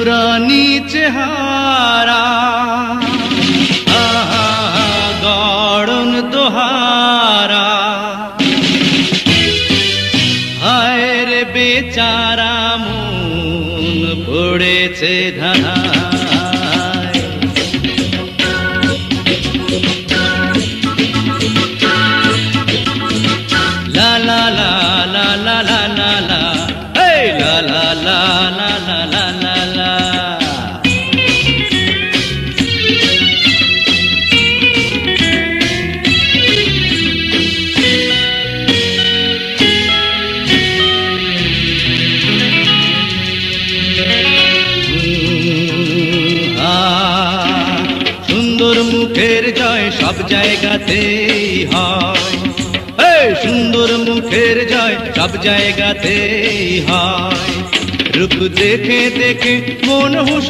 নুরানি চেহারা। গড়ন তোহারা হায় রে বেচারা মন পড়েছে ধারা la la la মুখের জয় সব জায়গাতেই হয়। সুন্দর মুখের জয় সব জায়গাতেই হয়। রূপ দেখে দেখে মন হুশ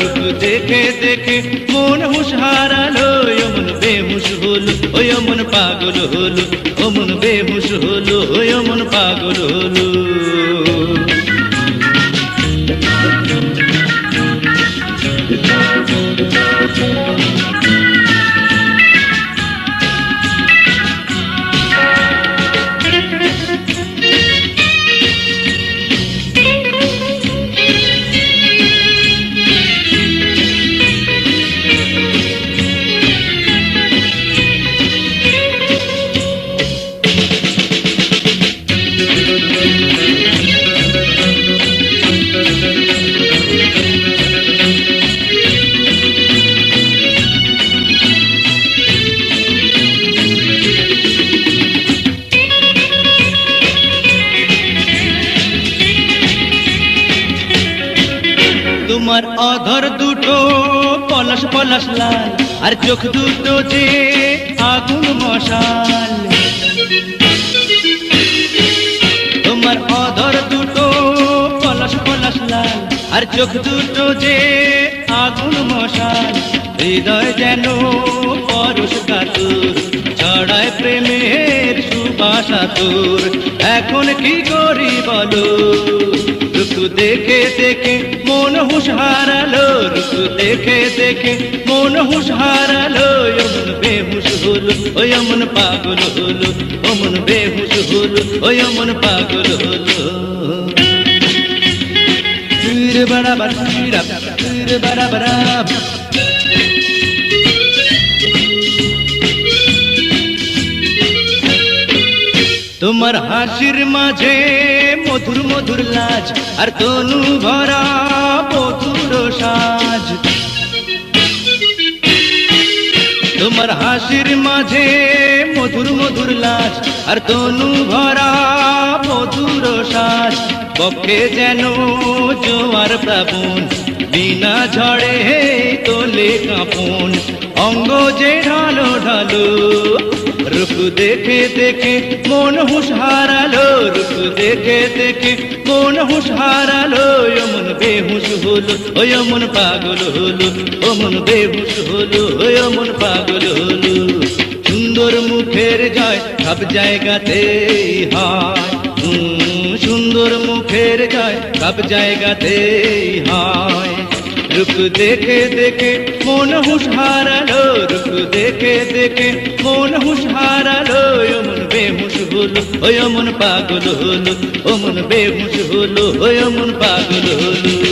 রূপ দেখে দেখে মন হুশ হারালো মন বেহুশ হলো, ওই মন পাগল হলো ও মন বেহুশ হলো, ওই মন পাগল হলো। তোমার অধর দুটো, পলাশ পলাশ লাল, আর চোখ দুটো যে আগুন মশাল। তোমার অধর দুটো, পলাশ পলাশ লাল, আর চোখ দুটো যে আগুন মশাল। হৃদয় যেন পরশ কাতুর, ছড়ায় প্রেমের সুবাসা তোর এখন কি করি বলো? রূপ দেখে দেখে মন হুশ হারালো রূপ দেখে দেখে মন হুশ হারালো অমন বেহুশ হলো ওই অমন পাগল হলো অমন বেহুশ হলো ওই অমন পাগল হলো বরাবর বরাবর তোমার হাসির মাঝে মধুর মধুর লাজ আর তনু ভরা মধুর সাজ। তোমার হাসির মাঝে মধুর মধুর লাজ আর তনু ভরা মধুর সাজ। পক্ষে যেন জোয়ার প্রাবণ বিনা ঝড়ে তোলে কাঁপন। অঙ্গ যে ঢালো ঢালো রূপ দেখে দেখে মন হুশ হারালো, রূপ দেখে দেখে মন হুশ হারালো মন বেহুশ হলো ওই মন পাগল হলো অমন মন বেহুশ হলো ওই মন পাগল হলো। সুন্দর মুখের জয় সব জায়গাতে হয়। সুন্দর মুখের জয় সব জায়গাতে হয়। রূপ দেখে দেখে মন হুশ হারালো রূপ দেখে দেখে মন হুশ হারালো অমন মন বেহুশ হলো, ওই অমন পাগল হলো অমন মন বেহুশ হলো, ওই অমন পাগল হলো।